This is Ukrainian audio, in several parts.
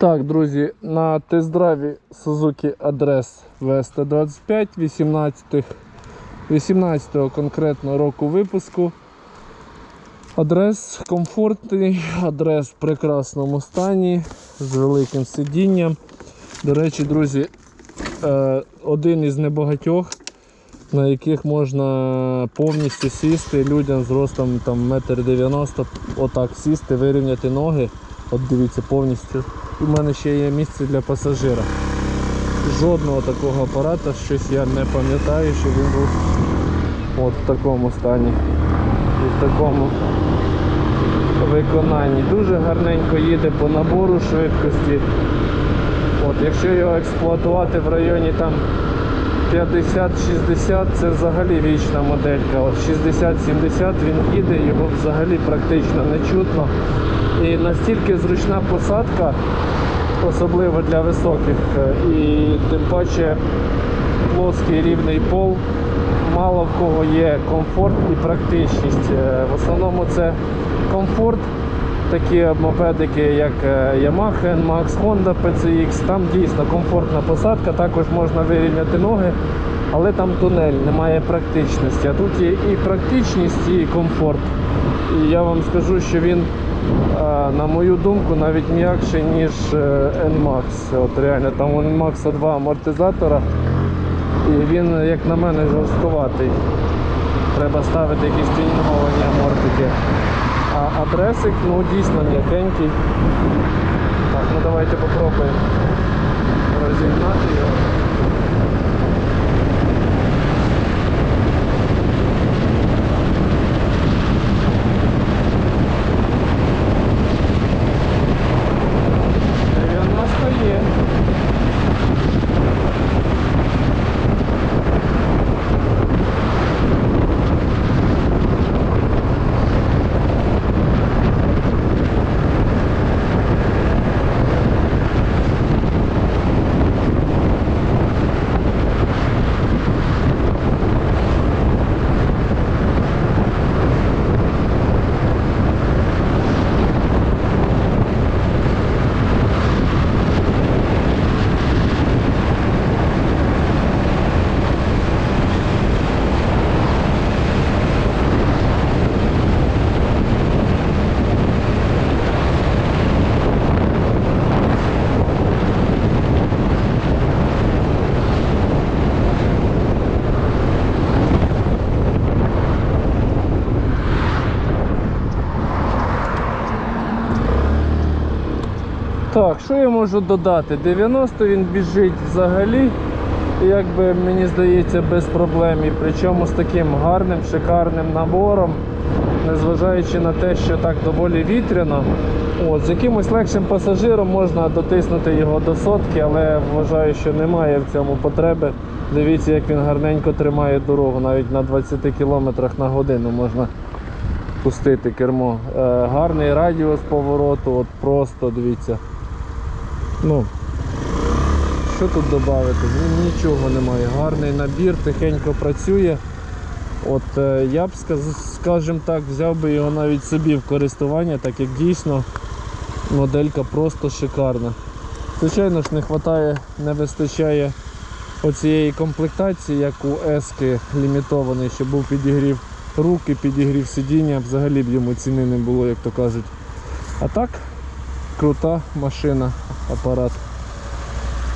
Так, друзі, на тест-драйві Suzuki Address VST25 18 18 конкретно року випуску. Адрес комфортний, адрес в прекрасному стані, з великим сидінням. До речі, друзі, е, один із небагатьох, на яких можна повністю сісти людям з ростом там, 1,90 м, отак сісти, вирівняти ноги. От дивіться, повністю. У мене ще є місце для пасажира. Жодного такого апарата, щось я не пам'ятаю, що він був от в такому стані. І в такому виконанні. Дуже гарненько їде по набору швидкості. От, якщо його експлуатувати в районі там 50-60 це взагалі вічна моделька. От 60-70 він їде, його взагалі практично не чутно. І настільки зручна посадка, особливо для високих, е, і тим паче плоский рівний пол. Мало в кого є комфорт і практичність. Е, В основному це комфорт, такі мопедики, як е, Yamaha, NMAX, Honda PCX. Там дійсно комфортна посадка, також можна вирівняти ноги, але там тунель, немає практичності. А тут є і практичність, і комфорт. І я вам скажу, що він, е, на мою думку, навіть м'якший, ніж е, NMAX. От реально, там у NMAX два амортизатора. І він, як на мене, жорстковатий. Треба ставити якісь тюнінговані амортики. А адресик, ну дійсно м'якенький. Так, ну давайте попробуємо розігнати його. Дев'яносто є. Так, що я можу додати? 90 він біжить взагалі, якби мені здається, без проблем. І причому з таким гарним, шикарним набором, незважаючи на те, що так доволі вітряно. От, з якимось легшим пасажиром можна дотиснути його до сотки, але вважаю, що немає в цьому потреби. Дивіться, як він гарненько тримає дорогу, навіть на 20 км на годину можна пустити кермо. Е, гарний радіус повороту, от просто дивіться. Ну, що тут додати? Ну, нічого немає. Гарний набір, тихенько працює. От е, я б скажімо так, взяв би його навіть собі в користування, так як дійсно моделька просто шикарна. Звичайно ж, не вистачає, не вистачає оцієї комплектації, як у Ески лімітований, щоб був підігрів руки, підігрів сидіння, взагалі б йому ціни не було, як то кажуть. А так, крута машина, апарат.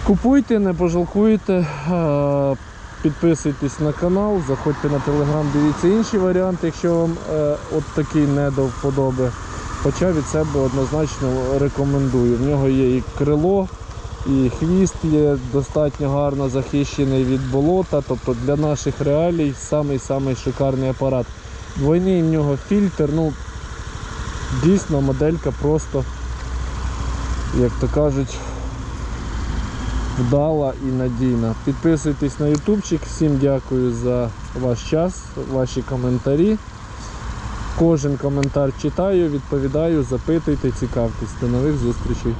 Купуйте, не пожалкуйте, е, підписуйтесь на канал, заходьте на телеграм, дивіться інші варіанти, якщо вам е, от такий не до вподоби. Хоча від себе однозначно рекомендую. В нього є і крило, і хвіст є достатньо гарно захищений від болота. Тобто для наших реалій самий-самий шикарний апарат. Двойний в нього фільтр, ну дійсно моделька просто, як то кажуть, вдала і надійна. Підписуйтесь на ютубчик, всім дякую за ваш час, ваші коментарі. Кожен коментар читаю, відповідаю, запитуйте, цікавтесь. До нових зустрічей.